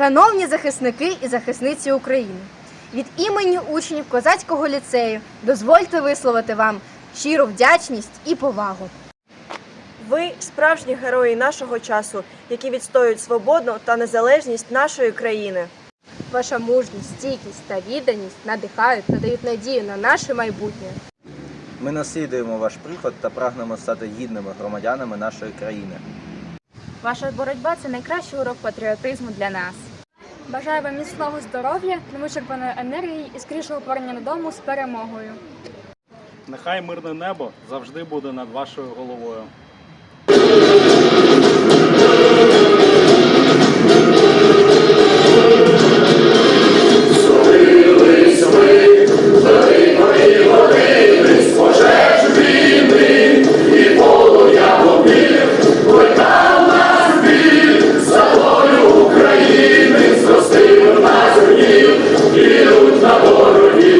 Шановні захисники і захисниці України, від імені учнів козацького ліцею дозвольте висловити вам щиру вдячність і повагу. Ви справжні герої нашого часу, які відстоюють свободу та незалежність нашої країни. Ваша мужність, стійкість та відданість надихають та дають надію на наше майбутнє. Ми наслідуємо ваш приклад та прагнемо стати гідними громадянами нашої країни. Ваша боротьба це найкращий урок патріотизму для нас. Бажаю вам міцного здоров'я, невичерпаної енергії і скорішого повернення додому з перемогою. Нехай мирне небо завжди буде над вашою головою. Віру за ворогів.